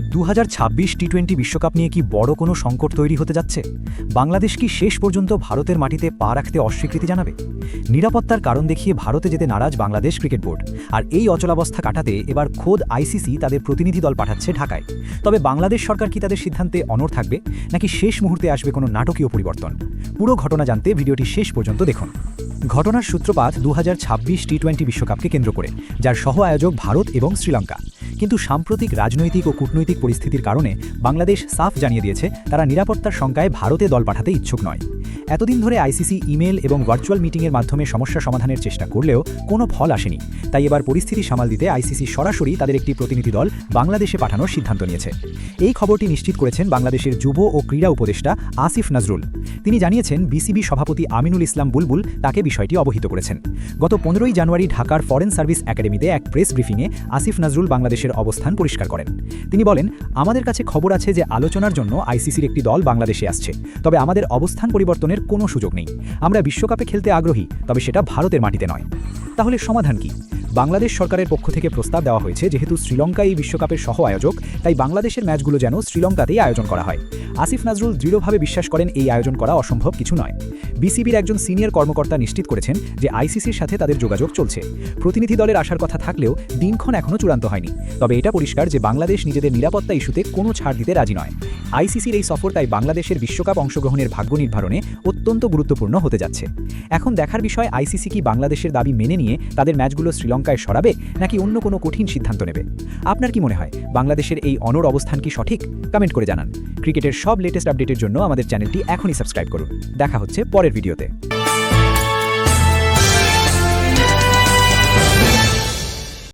দু T twenty বিশ্বকাপ নিয়ে কি বড় কোনো সংকট তৈরি হতে যাচ্ছে? বাংলাদেশ কি শেষ পর্যন্ত ভারতের মাটিতে পা রাখতে অস্বীকৃতি জানাবে? নিরাপত্তার কারণ দেখিয়ে ভারতে যেতে নারাজ বাংলাদেশ ক্রিকেট বোর্ড। আর এই অচলাবস্থা কাটাতে এবার খোদ আইসিসি তাদের প্রতিনিধি দল পাঠাচ্ছে ঢাকায়। তবে বাংলাদেশ সরকার কি তাদের সিদ্ধান্তে অনড় থাকবে? নাকি শেষ মুহূর্তে আসবে কোনো নাটকীয় পরিবর্তন? পুরো ঘটনা জানতে ভিডিওটি শেষ পর্যন্ত দেখুন। ঘটনার সূত্রপাত দু হাজার টি টোয়েন্টি বিশ্বকাপকে কেন্দ্র করে, যার সহ আয়োজক ভারত এবং শ্রীলঙ্কা। কিন্তু সাম্প্রতিক রাজনৈতিক ও কূটনৈতিক পরিস্থিতির কারণে বাংলাদেশ সাফ জানিয়ে দিয়েছে, তারা নিরাপত্তার শঙ্কায় ভারতে দল পাঠাতে ইচ্ছুক নয়। এতদিন ধরে আইসিসি, ইমেল এবং ভার্চুয়াল মিটিংয়ের মাধ্যমে সমস্যা সমাধানের চেষ্টা করলেও কোনো ফল আসেনি। তাই এবার পরিস্থিতি সামাল দিতে আইসিসি সরাসরি তাদের একটি প্রতিনিধি দল বাংলাদেশে পাঠানোর সিদ্ধান্ত নিয়েছে। এই খবরটি নিশ্চিত করেছেন বাংলাদেশের যুব ও ক্রীড়া উপদেষ্টা আসিফ নজরুল। তিনি জানিয়েছেন, বিসিবি সভাপতি আমিনুল ইসলাম বুলবুল তাকে বিষয়টি অবহিত করেছেন। গত পনেরোই জানুয়ারি ঢাকার ফরেন সার্ভিস একাডেমিতে এক প্রেস ব্রিফিংয়ে আসিফ নজরুল বাংলাদেশের অবস্থান পরিষ্কার করেন। তিনি বলেন, আমাদের কাছে খবর আছে যে আলোচনার জন্য আইসিসির একটি দল বাংলাদেশে আসছে। তবে আমাদের অবস্থান পরিবর্তনের কোনো সুযোগ নেই। আমরা বিশ্বকাপে খেলতে আগ্রহী, তবে সেটা ভারতের মাটিতে নয়। তাহলে সমাধান কি? বাংলাদেশ সরকারের পক্ষ থেকে প্রস্তাব দেওয়া হয়েছে, যেহেতু শ্রীলঙ্কা এই বিশ্বকাপের সহ আয়োজক তাই বাংলাদেশের ম্যাচগুলো যেন শ্রীলঙ্কাতেই আয়োজন করা হয়। আসিফ নাজরুল দৃঢ়ভাবে বিশ্বাস করেন, এই আয়োজন করা অসম্ভব কিছু নয়। বিসিবির একজন সিনিয়র কর্মকর্তা নিশ্চিত করেছেন যে আইসিসির সাথে তাদের যোগাযোগ চলছে। প্রতিনিধি দলের আসার কথা থাকলেও দিনক্ষণ এখনও চূড়ান্ত হয়নি। তবে এটা পরিষ্কার যে বাংলাদেশ নিজেদের নিরাপত্তা ইস্যুতে কোনো ছাড় দিতে রাজি নয়। আইসিসির এই সফর তাই বাংলাদেশের বিশ্বকাপ অংশগ্রহণের ভাগ্য নির্ধারণে অত্যন্ত গুরুত্বপূর্ণ হতে যাচ্ছে। এখন দেখার বিষয়, আইসিসি কি বাংলাদেশের দাবি মেনে নিয়ে তাদের ম্যাচগুলো শ্রীলঙ্কায় সরাবে, নাকি অন্য কোনো কঠিন সিদ্ধান্ত নেবে? আপনার কি মনে হয়, বাংলাদেশের এই অনর অবস্থান কি সঠিক? কমেন্ট করে জানান। ক্রিকেটের সব লেটেস্ট আপডেটের জন্য আমাদের চ্যানেলটি এখনই সাবস্ক্রাইব করুন। দেখা হচ্ছে পরের ভিডিওতে।